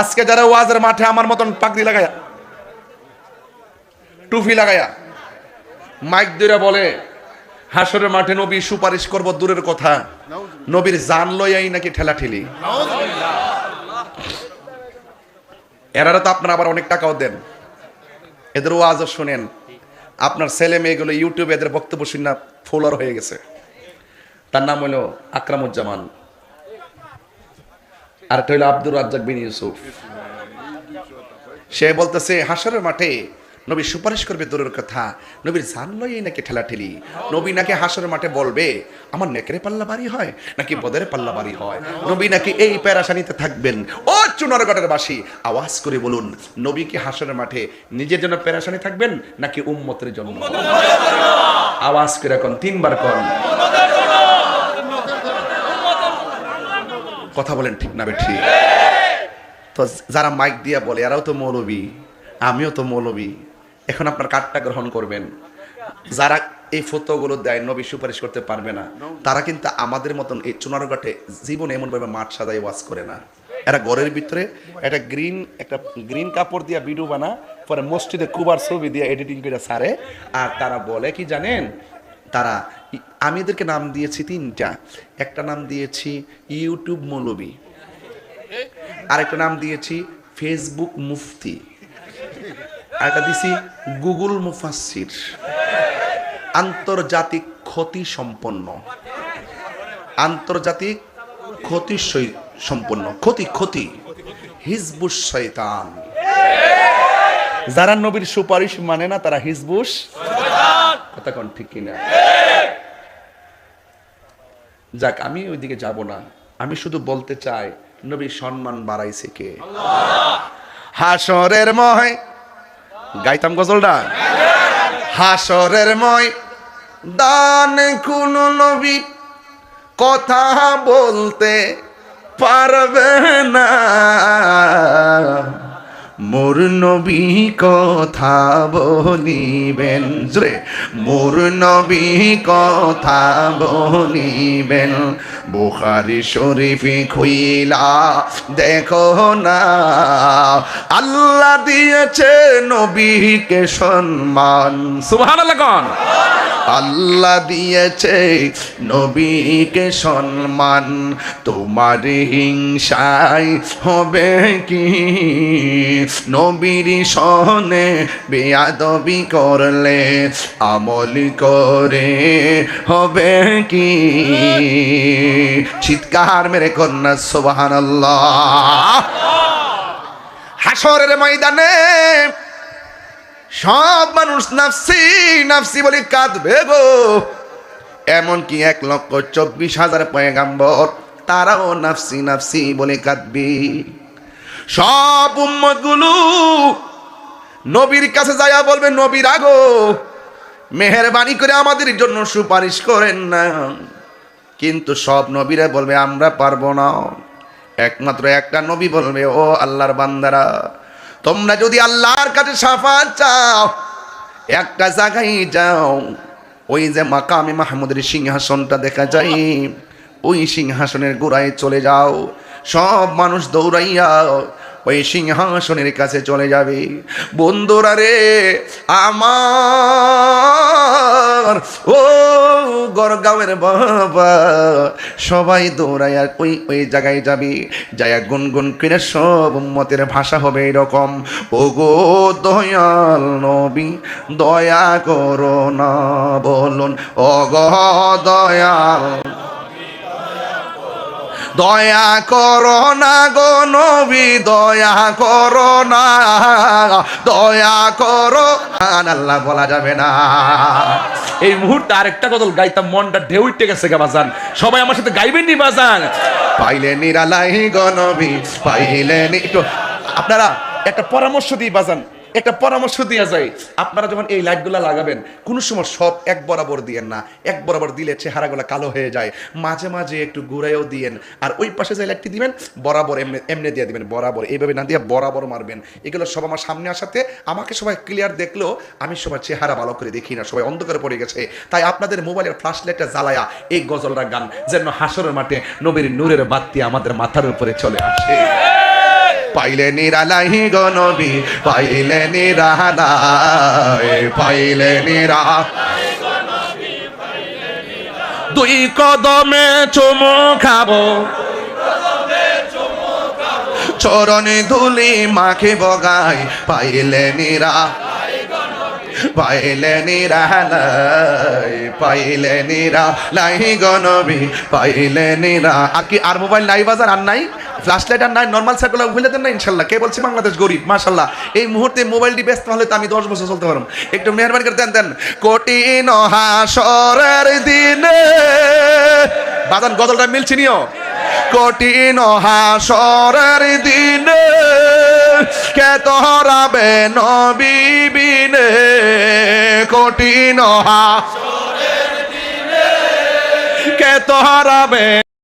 আজকে যারা ওয়াজের মাঠে আমার মতন পাগড়ি লাগায়া, টুপি লাগায়া, মাইক দইরা বলে, হাসরের মাঠে নবী সুপারিশ করব দূরের কথা। নবীর জান লইয়াই নাকি ঠেলা ঠেলি এনারা তো আপনারা আবার অনেক টাকাও দেন। এদের ওয়াজও শুনেন। আপনার ছেলে মেয়েগুলো ইউটিউবে এদের বক্তব্য শুনে ফলোয়ার হয়ে গেছে। তার নাম হলো আকরামুজ্জামান। আর হলো আব্দুর রাজ্জাক বিন ইউসুফ। সে বলতেছে হাসরের মাঠে নবী সুপারিশ করবে দূরের কথা। নবীর জান লইয়াই নাকি ঠেলা ঠেলি নবী নাকি হাসরের মাঠে বলবে, আমার নেকরে পাল্লা বাড়ি হয় নাকি বদের পাল্লা বাড়ি হয়? নবী নাকি এই প্যারাসানিতে থাকবেন? ও চুনারগড়ের বাসী, আওয়াজ করে বলুন, নবী কি হাসরের মাঠে নিজের জন্য প্যারাসানি থাকবেন নাকি উম্মতের জন্য? আওয়াজ করে এখন তিনবার কর কথা বলেন ঠিক না ঠিক। তো যারা মাইক দিয়া বলে, এরাও তো মৌলবী, আমিও তো মৌলবী, এখন আপনার কার্ডটা গ্রহণ করবেন। যারা এই ফটোগুলো দেয়, নবী সুপারিশ করতে পারবে না, তারা কিন্তু আমাদের মতন এই চুনারঘাটে জীবন এমনভাবে মাঠ সাজাই ওয়াজ করে না। এরা ঘরের ভিতরে একটা গ্রিন একটা গ্রিন কাপড় দিয়া ভিডিও বানা, পরে মসজিদে কুবার ছবি দিয়ে এডিটিং করে সারে, আর তারা বলে কি জানেন? তারা আমি এদেরকে নাম দিয়েছি তিনটা। একটা নাম দিয়েছি ইউটিউব মৌলবী। আরেকটা নাম দিয়েছি ফেসবুক মুফতি। আরেকটা দিছি গুগল মুফাসির আন্তর্জাতিক ক্ষতি সম্পন্ন। আন্তর্জাতিক ক্ষতি সম্পন্ন। ক্ষতি ক্ষতি। হিজবুস শয়তান। যারা নবীর সুপারিশ মানে না, তারা হিজবুস কথা কোন ঠিক কিনা? যাক আমি ওইদিকে যাব না। আমি শুধু বলতে চাই নবীর সম্মান বাড়াইছে কে? হাসরের ময় গাইতাম গজলটা? হাসরের ময় দান কোন নবী কথা বলতে পারবে না। মোর নবী কথা বলিবেন। জোরে, মোর নবী কথা বলিবেন। বুখারি শরীফে খুইলা, দেখো না। আল্লাহ দিয়েছে নবীকে সম্মান। সুবহানাল্লাহ কোন। আল্লাহ দিয়েছে নবীকে সম্মান, তোমার হিংসায় হবে কি? নবীর সনে বেয়াদবি করলে আমল করে হবে কি? চিৎকার মেরে কন্যা সোবাহান হাসরের ময়দানে সব মানুষ নাফসি নাফসি বলে কাঁদবে গো। এমনকি এক লক্ষ চব্বিশ হাজার পয়গাম্বর, তারাও নাফসি নাফসি বলে কাঁদবে। সব উম্মতগুলো নবীর কাছে যাইয়া বলবে, নবীর আগো, মেহরবানি করে আমাদের জন্য সুপারিশ করেন না। কিন্তু সব নবীরা বলবে, আমরা পারব না। একমাত্র একটা নবী বলবে, ও আল্লাহর বান্দারা তোমরা যদি আল্লাহর কাছে সাফাত চাও, একটা জায়গায় যাও, ওই যে মাকামে মাহমুদের সিংহাসনটা দেখা যায়, ওই সিংহাসনের গোড়ায় চলে যাও, সব মানুষ দৌড়াইয়া ওই সিংহাসনের কাছে চলে যাবে। বন্ধুরা রে, আমার, ও গড়গাঁওয়ের বাবা, সবাই দৌড়াইয়া ওই ওই জায়গায় যাবে। যায়া গুনগুন করে সব মতের ভাষা হবে এরকম ও গো দয়াল নবী, দয়া করো না বলুন ও গো দয়াল দয়া করো না গো নবী দয়া করো না দয়া করো। আল্লাহ বলা যাবে না। এই মুহূর্তে আরেকটা গজল গাইতাম মনটা ঢেউ উঠে গেছে গা বাজান। সবাই আমার সাথে গাইবেন নি বাজান? পাইলে নিরালাই গো নবী পাইলে আপনারা একটা পরামর্শ দিই বাজান। একটা পরামর্শ দেওয়া যায়, আপনারা যখন এই লাইটগুলো লাগাবেন, কোন সময় সব এক বরাবর দিয়েন না। এক বরাবর দিলে চেহারাগুলো কালো হয়ে যায়। মাঝে মাঝে একটু ঘুরাইও দিয়েন। আর ওই পাশে যে লাইটটি দিবেন, বরাবর এমনি এমনি দিয়ে দিবেন, বরাবর। এইভাবে না দিয়ে বরাবর মারবেন। এগুলো সব আমার সামনে আসাতে আমাকে সবাই ক্লিয়ার দেখলেও আমি সবার চেহারা ভালো করে দেখি না, সবাই অন্ধকারে পড়ে গেছে। তাই আপনাদের মোবাইলের ফ্ল্যাশ লাইটটা জ্বালায়া এই গজলটা গান যেন হাসরের মাঠে নবীর নূরের বাতি আমাদের মাথার উপরে চলে আসে। পাইলে নিরালাই গনবি পাইলে নিরালাই, পাইলে নিরা। দুই কদমে চুমু খাব, চরণে ধুলি মাখে বগাই, পাইলে নিরা। পাইলে নিরা পাইলে নিরা লাই গনবি পাইলে নিরা। আর কি, আর মোবাইল নাই বাজার, আর নাই? ফ্ল্যাশ লাইট আর নাই নর্মাল সার্কুলার খুলে দেন না, ইনশাল্লাহ। কে বলছে? বাংলাদেশ গরিব, মাশাল্লাহ। এই মুহূর্তে মোবাইলটি ব্যস্ত হলে তো আমি দশ বছর চলতে পারব। একটু মেহরবানি করে দেন দেন। কঠিন হাসরের দিনে। বাদান গজলটা মিলছি নিও। কঠিন হাসরের দিনে কে তোরাবে নবীবিনে কঠিন হাসরের দিনে কে তোরাবে